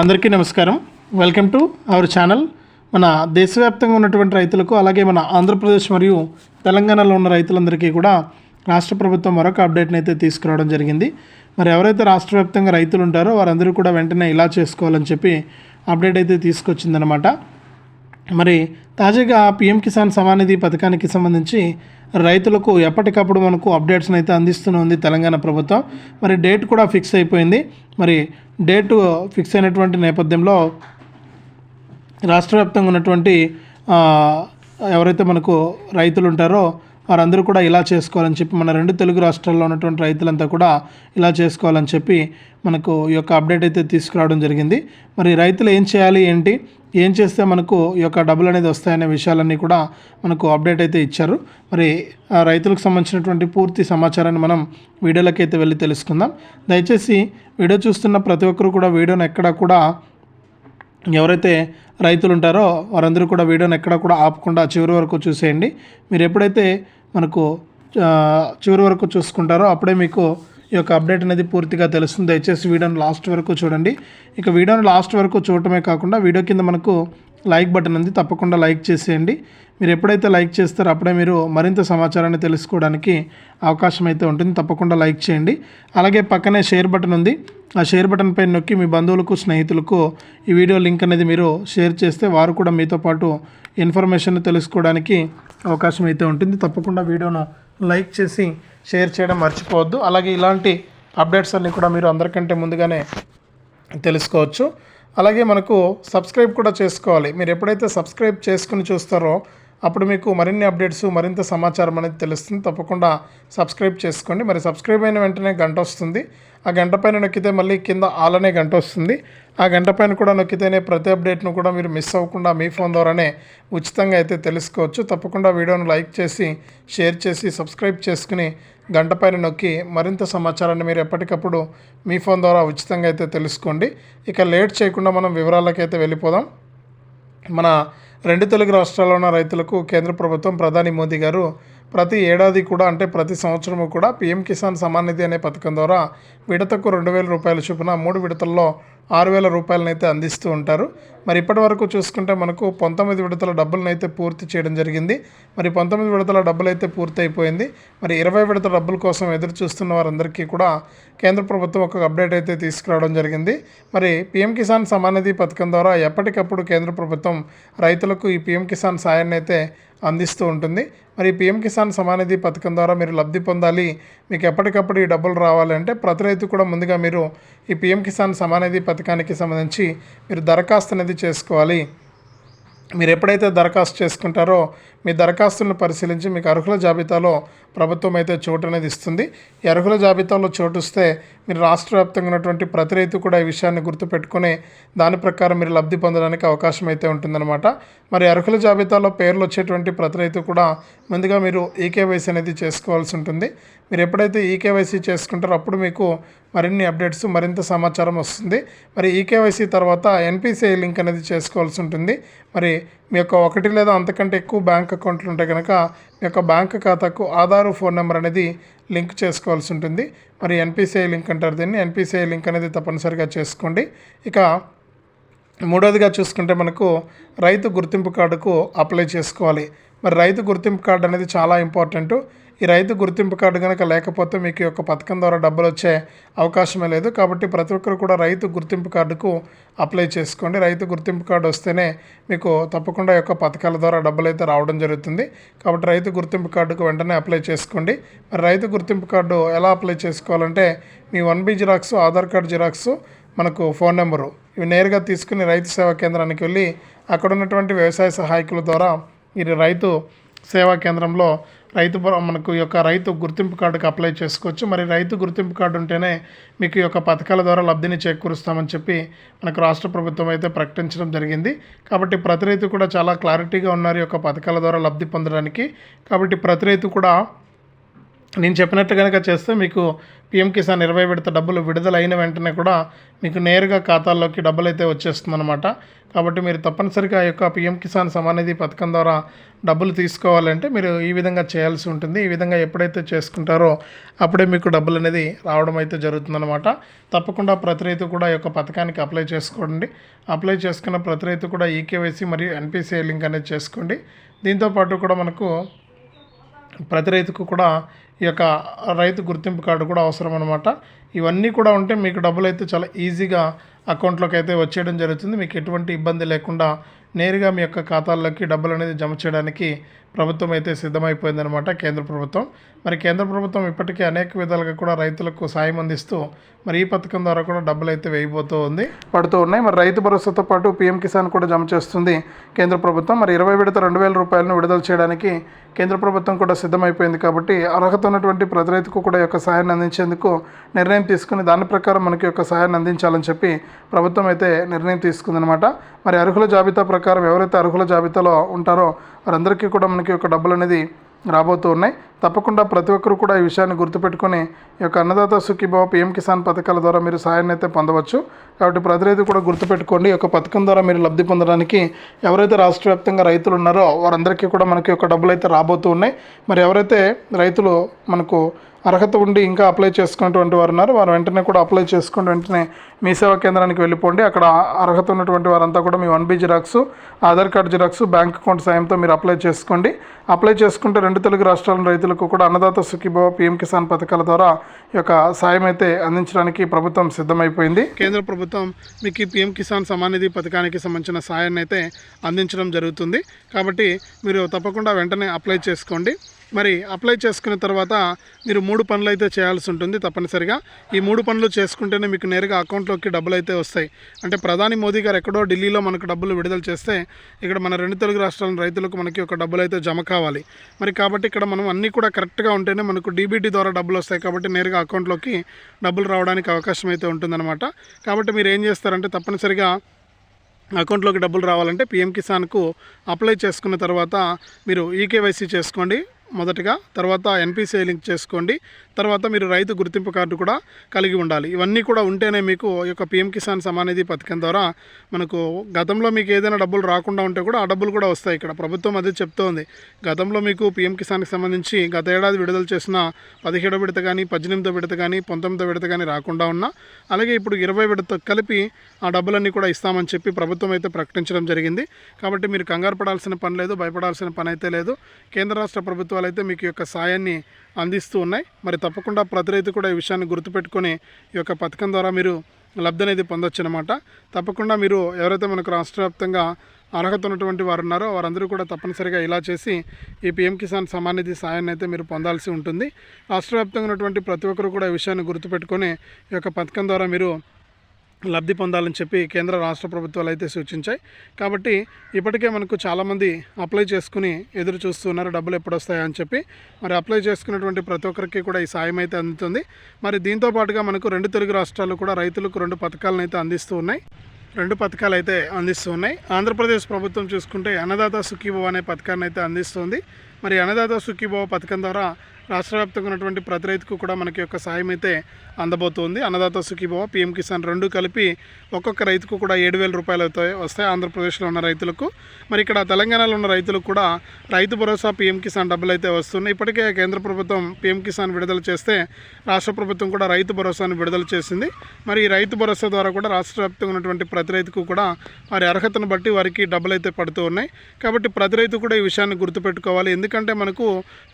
అందరికీ నమస్కారం. Welcome to our channel మన దేశవ్యాప్తంగా ఉన్నటువంటి రైతులకు అలాగే మన ఆంధ్రప్రదేశ్ మరియు తెలంగాణలో ఉన్న రైతులందరికీ కూడా రాష్ట్ర ప్రభుత్వం మరొక అప్డేట్ని అయితే తీసుకురావడం జరిగింది. మరి ఎవరైతే రాష్ట్ర వ్యాప్తంగా రైతులు ఉంటారో వారందరూ కూడా వెంటనే ఇలా చేసుకోవాలని చెప్పి అప్డేట్ అయితే తీసుకొచ్చిందనమాట మరి తాజాగా పిఎం కిసాన్ సమానిధి పథకానికి సంబంధించి రైతులకు ఎప్పటికప్పుడు మనకు అప్డేట్స్ని అయితే అందిస్తూనే ఉంది తెలంగాణ ప్రభుత్వం. మరి డేట్ కూడా ఫిక్స్ అయిపోయింది. మరి డేట్ ఫిక్స్ అయినటువంటి నేపథ్యంలో రాష్ట్ర వ్యాప్తంగా ఉన్నటువంటి ఎవరైతే మనకు రైతులు ఉంటారో వారందరూ కూడా ఇలా చేసుకోవాలని చెప్పి మన రెండు తెలుగు రాష్ట్రాల్లో ఉన్నటువంటి రైతులంతా కూడా ఇలా చేసుకోవాలని చెప్పి మనకు ఈ యొక్క అప్డేట్ అయితే తీసుకురావడం జరిగింది. మరి రైతులు ఏం చేయాలి ఏంటి? ఏం చేస్తే మనకు ఈ యొక్క డబ్బులు అనేది వస్తాయనే విషయాలన్నీ కూడా మనకు అప్డేట్ అయితే ఇచ్చారు. మరి ఆ రైతులకు సంబంధించినటువంటి పూర్తి సమాచారాన్ని మనం వీడియోలోకి అయితే వెళ్ళి తెలుసుకుందాం. దయచేసి వీడియో చూస్తున్న ప్రతి ఒక్కరు కూడా వీడియోను ఎక్కడ కూడా ఎవరైతే రైతులు ఉంటారో వారందరూ కూడా వీడియోని ఎక్కడ కూడా ఆపకుండా చివరి వరకు చూసేయండి. మీరు ఎప్పుడైతే మనకు చివరి వరకు చూసుకుంటారో అప్పుడే మీకు ఈ యొక్క అప్డేట్ అనేది పూర్తిగా తెలుస్తుంది. దయచేసి వీడియోని లాస్ట్ వరకు చూడండి. ఇక వీడియోని లాస్ట్ వరకు చూడటమే కాకుండా వీడియో కింద మనకు లైక్ బటన్ ఉంది. తప్పకుండా లైక్ చేసేయండి. మీరు ఎప్పుడైతే లైక్ చేస్తారో అప్పుడే మీరు మరింత సమాచారాన్ని తెలుసుకోవడానికి అవకాశం అయితే ఉంటుంది. తప్పకుండా లైక్ చేయండి. అలాగే పక్కనే షేర్ బటన్ ఉంది. ఆ షేర్ బటన్ పైన నొక్కి మీ బంధువులకు స్నేహితులకు ఈ వీడియో లింక్ అనేది మీరు షేర్ చేస్తే వారు కూడా మీతో పాటు ఇన్ఫర్మేషన్ తెలుసుకోవడానికి అవకాశం అయితే ఉంటుంది. తప్పకుండా వీడియోను లైక్ చేసి షేర్ చేయడం మర్చిపోవద్దు. అలాగే ఇలాంటి అప్డేట్స్ అన్నీ కూడా మీరు అందరికంటే ముందుగానే తెలుసుకోవచ్చు. అలాగే మనకు సబ్స్క్రైబ్ కూడా చేసుకోవాలి. మీరు ఎప్పుడైతే సబ్స్క్రైబ్ చేసుకుని చూస్తారో అప్పుడు మీకు మరిన్ని అప్డేట్స్ మరింత సమాచారం అనేది తెలుస్తుంది. తప్పకుండా సబ్స్క్రైబ్ చేసుకోండి. మరి సబ్స్క్రైబ్ అయిన వెంటనే గంట వస్తుంది. ఆ గంట పైన నొక్కితే మళ్ళీ కింద ఆల్ అనే గంట వస్తుంది. ఆ గంట పైన కూడా నొక్కితేనే ప్రతి అప్డేట్ను కూడా మీరు మిస్ అవ్వకుండా మీ ఫోన్ ద్వారానే ఉచితంగా అయితే తెలుసుకోవచ్చు. తప్పకుండా వీడియోను లైక్ చేసి షేర్ చేసి సబ్స్క్రైబ్ చేసుకుని గంట పైన నొక్కి మరింత సమాచారాన్ని మీరు ఎప్పటికప్పుడు మీ ఫోన్ ద్వారా ఉచితంగా అయితే తెలుసుకోండి. ఇక లేట్ చేయకుండా మనం వివరాలకైతే వెళ్ళిపోదాం. మన రెండు తెలుగు రాష్ట్రాల్లో ఉన్న రైతులకు కేంద్ర ప్రభుత్వం ప్రధాని మోదీ గారు ప్రతి ఏడాది కూడా అంటే ప్రతి సంవత్సరము కూడా పీఎం కిసాన్ సమాన్ నిధి అనే పథకం ద్వారా విడతకు రెండు వేల రూపాయల చొప్పున మూడు విడతల్లో ఆరు వేల రూపాయలనైతే అందిస్తూ ఉంటారు. మరి ఇప్పటి వరకు చూసుకుంటే మనకు పంతొమ్మిది విడతల డబ్బులనైతే పూర్తి చేయడం జరిగింది. మరి పంతొమ్మిది విడతల డబ్బులు అయితే పూర్తి అయిపోయింది మరి ఇరవై విడతల డబ్బుల కోసం ఎదురు చూస్తున్న వారందరికీ కూడా కేంద్ర ప్రభుత్వం ఒక అప్డేట్ అయితే తీసుకురావడం జరిగింది. మరి పీఎం కిసాన్ సమానిధి పథకం ద్వారా ఎప్పటికప్పుడు కేంద్ర ప్రభుత్వం రైతులకు ఈ పీఎం కిసాన్ సాయాన్ని అయితే అందిస్తూ ఉంటుంది. మరి పీఎం కిసాన్ సమానిధి పథకం ద్వారా మీరు లబ్ధి పొందాలి. మీకు ఎప్పటికప్పుడు ఈ డబ్బులు రావాలంటే ప్రతి రైతు కూడా ముందుగా మీరు ఈ పీఎం కిసాన్ సమానిధి పథకానికి సంబంధించి మీరు దరఖాస్తు అనేది చేసుకోవాలి. మీరు ఎప్పుడైతే దరఖాస్తు చేసుకుంటారో మీ దరఖాస్తులను పరిశీలించి మీకు అర్హుల జాబితాలో ప్రభుత్వం అయితే చోటు అనేది ఇస్తుంది. ఈ అర్హుల జాబితాలో చోటు ఇస్తే మీరు రాష్ట్ర వ్యాప్తంగా ఉన్నటువంటి ప్రతి రైతు కూడా ఈ విషయాన్ని గుర్తుపెట్టుకుని దాని ప్రకారం మీరు లబ్ధి పొందడానికి అవకాశం అయితే ఉంటుందన్నమాట. మరి అర్హుల జాబితాలో పేర్లు వచ్చేటువంటి ప్రతి రైతు కూడా ముందుగా మీరు ఈకేవైసీ అనేది చేసుకోవాల్సి ఉంటుంది. మీరు ఎప్పుడైతే ఈకేవైసీ చేసుకుంటారో అప్పుడు మీకు మరిన్ని అప్డేట్స్ మరింత సమాచారం వస్తుంది. మరి ఈకేవైసీ తర్వాత ఎన్పిసిఐ లింక్ అనేది చేసుకోవాల్సి ఉంటుంది. మరి మీ యొక్క ఒకటి లేదా అంతకంటే ఎక్కువ బ్యాంక్ అకౌంట్లు ఉంటే కనుక మీ యొక్క బ్యాంక్ ఖాతాకు ఆధారు ఫోన్ నెంబర్ అనేది లింక్ చేసుకోవాల్సి ఉంటుంది. మరి ఎన్పిసిఐ లింక్ అంటారు దీన్ని. ఎన్పిసిఐ లింక్ అనేది తప్పనిసరిగా చేసుకోండి. ఇక మూడోదిగా చూసుకుంటే మనకు రైతు గుర్తింపు కార్డుకు అప్లై చేసుకోవాలి. మరి రైతు గుర్తింపు కార్డు అనేది చాలా ఇంపార్టెంట్. ఈ రైతు గుర్తింపు కార్డు కనుక లేకపోతే మీకు యొక్క పథకం ద్వారా డబ్బులు వచ్చే అవకాశమే లేదు. కాబట్టి ప్రతి ఒక్కరు కూడా రైతు గుర్తింపు కార్డుకు అప్లై చేసుకోండి. రైతు గుర్తింపు కార్డు వస్తేనే మీకు తప్పకుండా యొక్క పథకాల ద్వారా డబ్బులు అయితే రావడం జరుగుతుంది. కాబట్టి రైతు గుర్తింపు కార్డుకు వెంటనే అప్లై చేసుకోండి. మరి రైతు గుర్తింపు కార్డు ఎలా అప్లై చేసుకోవాలంటే మీ one B xerox Aadhaar card xerox మనకు ఫోన్ నెంబరు ఇవి నేరుగా తీసుకుని రైతు సేవా కేంద్రానికి వెళ్ళి అక్కడ ఉన్నటువంటి వ్యవసాయ సహాయకుల ద్వారా మీరు రైతు సేవా కేంద్రంలో రైతు మనకు ఈ యొక్క రైతు గుర్తింపు కార్డుకి అప్లై చేసుకోవచ్చు. మరి రైతు గుర్తింపు కార్డు ఉంటేనే మీకు ఈ యొక్క పథకాల ద్వారా లబ్ధిని చేకూరుస్తామని చెప్పి మనకు రాష్ట్ర ప్రభుత్వం అయితే ప్రకటించడం జరిగింది. కాబట్టి ప్రతి రైతు కూడా చాలా క్లారిటీగా ఉన్నారు ఈ యొక్క పథకాల ద్వారా లబ్ధి పొందడానికి. కాబట్టి ప్రతి రైతు కూడా నేను చెప్పినట్టు కనుక చేస్తే మీకు పిఎం కిసాన్ ఇరవై విడత డబ్బులు విడుదల అయిన వెంటనే కూడా మీకు నేరుగా ఖాతాల్లోకి డబ్బులు అయితే వచ్చేస్తుందన్నమాట. కాబట్టి మీరు తప్పనిసరిగా ఆ యొక్క పిఎం కిసాన్ సమానిధి పథకం ద్వారా డబ్బులు తీసుకోవాలంటే మీరు ఈ విధంగా చేయాల్సి ఉంటుంది. ఈ విధంగా ఎప్పుడైతే చేసుకుంటారో అప్పుడే మీకు డబ్బులు అనేది రావడం అయితే జరుగుతుందన్నమాట. తప్పకుండా ప్రతి రైతు కూడా ఈ యొక్క పథకానికి అప్లై చేసుకోండి. అప్లై చేసుకున్న ప్రతి రైతు కూడా ఈకేవైసీ మరియు ఎన్పిసిఐ లింక్ అనేది చేసుకోండి. దీంతోపాటు కూడా మనకు ప్రతి రైతుకు కూడా ఈ యొక్క రైతు గుర్తింపు కార్డు కూడా అవసరం అనమాట ఇవన్నీ కూడా ఉంటే మీకు డబ్బులు అయితే చాలా ఈజీగా అకౌంట్లోకి అయితే వచ్చేయడం జరుగుతుంది. మీకు ఎటువంటి ఇబ్బంది లేకుండా నేరుగా మీ యొక్క ఖాతాల్లోకి డబ్బులు అనేది జమ చేయడానికి ప్రభుత్వం అయితే సిద్ధమైపోయిందనమాట కేంద్ర ప్రభుత్వం. మరి కేంద్ర ప్రభుత్వం ఇప్పటికే అనేక విధాలుగా కూడా రైతులకు సాయం అందిస్తూ మరి ఈ పథకం ద్వారా కూడా డబ్బులు అయితే వేయబోతూ ఉంది. పడుతూ ఉన్నాయి. మరి రైతు భరోసాతో పాటు పీఎం కిసాన్ కూడా జమ చేస్తుంది కేంద్ర ప్రభుత్వం. మరి ఇరవై విడత రెండు వేల రూపాయలను విడుదల చేయడానికి కేంద్ర ప్రభుత్వం కూడా సిద్ధమైపోయింది కాబట్టి అర్హత ఉన్నటువంటి ప్రతి రైతుకు కూడా యొక్క సహాయాన్ని అందించేందుకు నిర్ణయం తీసుకుని దాని ప్రకారం మనకి యొక్క సహాయాన్ని అందించాలని చెప్పి ప్రభుత్వం అయితే నిర్ణయం తీసుకుందనమాట మరి అర్హుల జాబితా ప్రకారం ఎవరైతే అర్హుల జాబితాలో ఉంటారో వారందరికీ కూడా మనకి మనకి ఒక డబ్బులు అనేది రాబోతూ ఉన్నాయి. తప్పకుండా ప్రతి ఒక్కరు కూడా ఈ విషయాన్ని గుర్తుపెట్టుకొని ఈ యొక్క అన్నదాత సుఖీభావ పిఎం కిసాన్ పథకాల ద్వారా మీరు సహాయాన్ని అయితే పొందవచ్చు. కాబట్టి ప్రతి రైతు కూడా గుర్తుపెట్టుకోండి. ఈ యొక్క పథకం ద్వారా మీరు లబ్ధి పొందడానికి ఎవరైతే రాష్ట్ర వ్యాప్తంగా రైతులు ఉన్నారో వారందరికీ కూడా మనకి ఒక డబ్బులు అయితే రాబోతూ ఉన్నాయి. మరి ఎవరైతే రైతులు మనకు అర్హత ఉండి ఇంకా అప్లై చేసుకున్నటువంటి వారు ఉన్నారు. వారు వెంటనే కూడా అప్లై చేసుకుని వెంటనే మీ సేవా కేంద్రానికి వెళ్ళిపోండి. అక్కడ అర్హత ఉన్నటువంటి వారంతా కూడా మీ one B xerox Aadhaar card xerox bank account సాయంతో మీరు అప్లై చేసుకోండి. అప్లై చేసుకుంటే రెండు తెలుగు రాష్ట్రాల రైతులకు కూడా అన్నదాత సుఖీభవ పీఎం కిసాన్ పథకాల ద్వారా ఈ యొక్క సాయం అయితే అందించడానికి ప్రభుత్వం సిద్ధమైపోయింది. కేంద్ర ప్రభుత్వం మీకు ఈ పీఎం కిసాన్ సమానిధి పథకానికి సంబంధించిన సాయాన్ని అయితే అందించడం జరుగుతుంది. కాబట్టి మీరు తప్పకుండా వెంటనే అప్లై చేసుకోండి. మరి అప్లై చేసుకున్న తర్వాత మీరు మూడు పనులు అయితే చేయాల్సి ఉంటుంది తప్పనిసరిగా. ఈ మూడు పనులు చేసుకుంటేనే మీకు నేరుగా అకౌంట్లోకి డబ్బులు అయితే వస్తాయి. అంటే ప్రధాని మోదీ గారు ఎక్కడో ఢిల్లీలో మనకు డబ్బులు విడుదల చేస్తే ఇక్కడ మన రెండు తెలుగు రాష్ట్రాల రైతులకు మనకి ఒక డబ్బులు అయితే జమ కావాలి. మరి కాబట్టి ఇక్కడ మనం అన్నీ కూడా కరెక్ట్గా ఉంటేనే మనకు డీబీటీ ద్వారా డబ్బులు వస్తాయి కాబట్టి నేరుగా అకౌంట్లోకి డబ్బులు రావడానికి అవకాశం అయితే ఉంటుందన్నమాట. కాబట్టి మీరు ఏం చేస్తారంటే తప్పనిసరిగా అకౌంట్లోకి డబ్బులు రావాలంటే పిఎం కిసాన్కు అప్లై చేసుకున్న తర్వాత మీరు ఈకేవైసీ చేసుకోండి. మొదటగా తర్వాత ఎన్పిసిఐ లింక్ చేసుకోండి తర్వాత మీరు రైతు గుర్తింపు కార్డు కూడా కలిగి ఉండాలి. ఇవన్నీ కూడా ఉంటేనే మీకు ఈ యొక్క పిఎం కిసాన్ సమానిధి పథకం ద్వారా మనకు గతంలో మీకు ఏదైనా డబ్బులు రాకుండా ఉంటే కూడా ఆ డబ్బులు కూడా వస్తాయి ఇక్కడ. ప్రభుత్వం అదే చెప్తోంది. గతంలో మీకు పిఎం కిసాన్కి సంబంధించి గత ఏడాది విడుదల చేసిన పదిహేడో విడత కానీ పద్దెనిమిదో విడత కానీ పంతొమ్మిదో విడత కానీ రాకుండా ఉన్నా అలాగే ఇప్పుడు ఇరవై విడత కలిపి ఆ డబ్బులన్నీ కూడా ఇస్తామని చెప్పి ప్రభుత్వం అయితే ప్రకటించడం జరిగింది. కాబట్టి మీరు కంగారు పడాల్సిన పని లేదు భయపడాల్సిన పని అయితే లేదు. కేంద్ర రాష్ట్ర ప్రభుత్వాలు అయితే మీకు యొక్క సాయాన్ని అందిస్తూ ఉన్నాయి. మరి తప్పకుండా ప్రతి రైతు కూడా ఈ విషయాన్ని గుర్తుపెట్టుకొని ఈ యొక్క పథకం ద్వారా మీరు లబ్ధి అనేది పొందొచ్చు అనమాట తప్పకుండా మీరు ఎవరైతే మనకు రాష్ట్ర వ్యాప్తంగా అర్హత ఉన్నటువంటి వారు ఉన్నారో వారందరూ కూడా తప్పనిసరిగా ఇలా చేసి ఈ పిఎం కిసాన్ సమాన్ నిధి సాయాన్ని అయితే మీరు పొందాల్సి ఉంటుంది. రాష్ట్ర వ్యాప్తంగా ఉన్నటువంటి ప్రతి ఒక్కరు కూడా ఈ విషయాన్ని గుర్తుపెట్టుకొని ఈ యొక్క పథకం ద్వారా మీరు లబ్ధి పొందాలని చెప్పి కేంద్ర రాష్ట్ర ప్రభుత్వాలు అయితే సూచించాయి. కాబట్టి ఇప్పటికే మనకు చాలామంది అప్లై చేసుకుని ఎదురు చూస్తున్నారు డబ్బులు ఎప్పుడు వస్తాయా అని చెప్పి. మరి అప్లై చేసుకున్నటువంటి ప్రతి ఒక్కరికి కూడా ఈ సాయం అయితే అందుతుంది. మరి దీంతో పాటుగా మనకు రెండు తెలుగు రాష్ట్రాలు కూడా రైతులకు రెండు పథకాలను అయితే అందిస్తూ ఉన్నాయి. రెండు పథకాలు అయితే అందిస్తూ ఉన్నాయి. ఆంధ్రప్రదేశ్ ప్రభుత్వం చూసుకుంటే అన్నదాత సుఖీభవ అనే పథకాన్ని అయితే అందిస్తుంది. మరి అన్నదాత సుఖీభవ పథకం ద్వారా రాష్ట్ర వ్యాప్తంగా ఉన్నటువంటి ప్రతి రైతుకు కూడా మనకి యొక్క సాయం అయితే అందబోతోంది. అన్నదాత సుఖీభవ పిఎం కిసాన్ రెండు కలిపి ఒక్కొక్క రైతుకు కూడా ఏడు వేల రూపాయలు అవుతాయి వస్తాయి ఆంధ్రప్రదేశ్లో ఉన్న రైతులకు. మరి ఇక్కడ తెలంగాణలో ఉన్న రైతులకు కూడా రైతు భరోసా పిఎం కిసాన్ డబ్బులు అయితే వస్తున్నాయి. ఇప్పటికే కేంద్ర ప్రభుత్వం పిఎం కిసాన్ విడుదల చేస్తే రాష్ట్ర ప్రభుత్వం కూడా రైతు భరోసాను విడుదల చేసింది. మరి రైతు భరోసా ద్వారా కూడా రాష్ట్ర వ్యాప్తంగా ఉన్నటువంటి ప్రతి రైతుకు కూడా వారి అర్హతను బట్టి వారికి డబ్బులు అయితే పడుతూ ఉన్నాయి. కాబట్టి ప్రతి రైతు కూడా ఈ విషయాన్ని గుర్తుపెట్టుకోవాలి. ఎందుకంటే ఎందుకంటే మనకు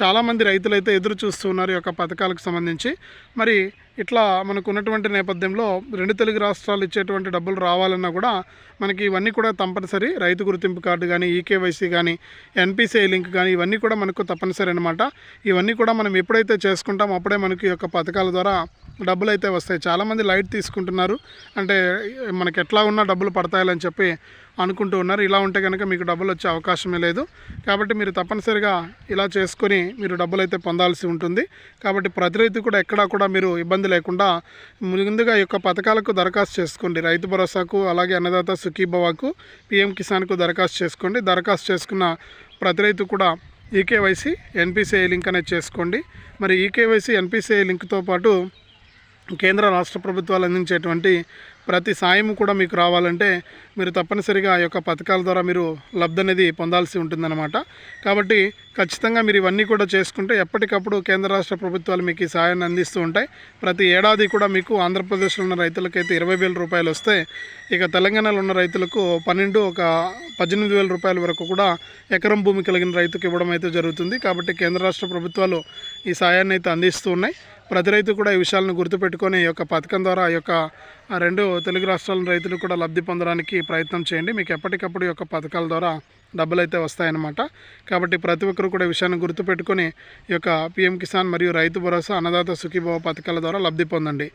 చాలామంది రైతులు అయితే ఎదురు చూస్తున్నారు ఈ యొక్క పథకాలకు సంబంధించి. మరి ఇట్లా మనకు ఉన్నటువంటి నేపథ్యంలో రెండు తెలుగు రాష్ట్రాలు ఇచ్చేటువంటి డబ్బులు రావాలన్నా కూడా మనకి ఇవన్నీ కూడా తప్పనిసరి రైతు గుర్తింపు కార్డు కానీ ఈకేవైసీ కానీ ఎన్పిసిఐ లింక్ కానీ ఇవన్నీ కూడా మనకు తప్పనిసరి అనమాట ఇవన్నీ కూడా మనం ఎప్పుడైతే చేసుకుంటామో అప్పుడే మనకి యొక్క పథకాల ద్వారా డబ్బులు అయితే వస్తాయి. చాలామంది లైట్ తీసుకుంటున్నారు. అంటే మనకి ఎట్లా ఉన్నా డబ్బులు పడతాయని చెప్పి అనుకుంటూ ఉన్నారు. ఇలా ఉంటే కనుక మీకు డబ్బులు వచ్చే అవకాశమే లేదు. కాబట్టి మీరు తప్పనిసరిగా ఇలా చేసుకొని మీరు డబ్బులు అయితే పొందాల్సి ఉంటుంది. కాబట్టి ప్రతి రైతు కూడా ఎక్కడా కూడా మీరు ఇబ్బంది లేకుండా ముందుగా యొక్క పథకాలకు దరఖాస్తు చేసుకోండి. రైతు భరోసాకు అలాగే అన్నదాత సుఖీభవాకు పిఎం కిసాన్కు దరఖాస్తు చేసుకోండి. దరఖాస్తు చేసుకున్న ప్రతి రైతు కూడా ఈకేవైసీ ఎన్పిసిఐ లింక్ అనేది చేసుకోండి. మరి ఈకేవైసీ ఎన్పిసిఐ లింక్తో పాటు కేంద్ర రాష్ట్ర ప్రభుత్వాలు అందించేటువంటి ప్రతి సాయం కూడా మీకు రావాలంటే మీరు తప్పనిసరిగా ఆ యొక్క పథకాల ద్వారా మీరు లబ్ధి అనేది పొందాల్సి ఉంటుందన్నమాట. కాబట్టి ఖచ్చితంగా మీరు ఇవన్నీ కూడా చేసుకుంటే ఎప్పటికప్పుడు కేంద్ర రాష్ట్ర ప్రభుత్వాలు మీకు ఈ సాయాన్ని అందిస్తూ ఉంటాయి. ప్రతి ఏడాది కూడా మీకు ఆంధ్రప్రదేశ్లో ఉన్న రైతులకైతే ఇరవై వేల రూపాయలు వస్తే ఇక తెలంగాణలో ఉన్న రైతులకు పన్నెండు ఒక పద్దెనిమిది వేల రూపాయల వరకు కూడా ఎకరం భూమి కలిగిన రైతుకు ఇవ్వడం అయితే జరుగుతుంది. కాబట్టి కేంద్ర రాష్ట్ర ప్రభుత్వాలు ఈ సాయాన్ని అయితే అందిస్తూ ఉన్నాయి. ప్రతి రైతు కూడా ఈ విషయాలను గుర్తుపెట్టుకొని ఈ యొక్క పథకం ద్వారా ఈ యొక్క రెండు తెలుగు రాష్ట్రాల రైతులు కూడా లబ్ధి పొందడానికి ప్రయత్నం చేయండి. మీకు ఎప్పటికప్పుడు ఈ యొక్క పథకాల ద్వారా డబ్బులు అయితే వస్తాయన్నమాట. కాబట్టి ప్రతి ఒక్కరు కూడా ఈ విషయాన్ని గుర్తుపెట్టుకొని ఈ యొక్క పిఎం కిసాన్ మరియు రైతు భరోసా అన్నదాత సుఖీభావ పథకాల ద్వారా లబ్ధి పొందండి.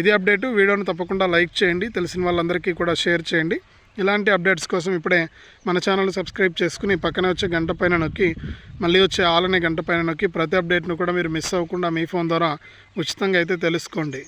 ఇది అప్డేటు. వీడియోను తప్పకుండా లైక్ చేయండి. తెలిసిన వాళ్ళందరికీ కూడా షేర్ చేయండి. ఇలాంటి అప్డేట్స్ కోసం ఇప్పుడే మన ఛానల్ సబ్స్క్రైబ్ చేసుకుని పక్కనే వచ్చే గంట పైన నొక్కి మళ్ళీ వచ్చే ఆలనే గంట పైన నొక్కి ప్రతి అప్డేట్ను కూడా మీరు మిస్ అవ్వకుండా మీ ఫోన్ ద్వారా ఉచితంగా అయితే తెలుసుకోండి.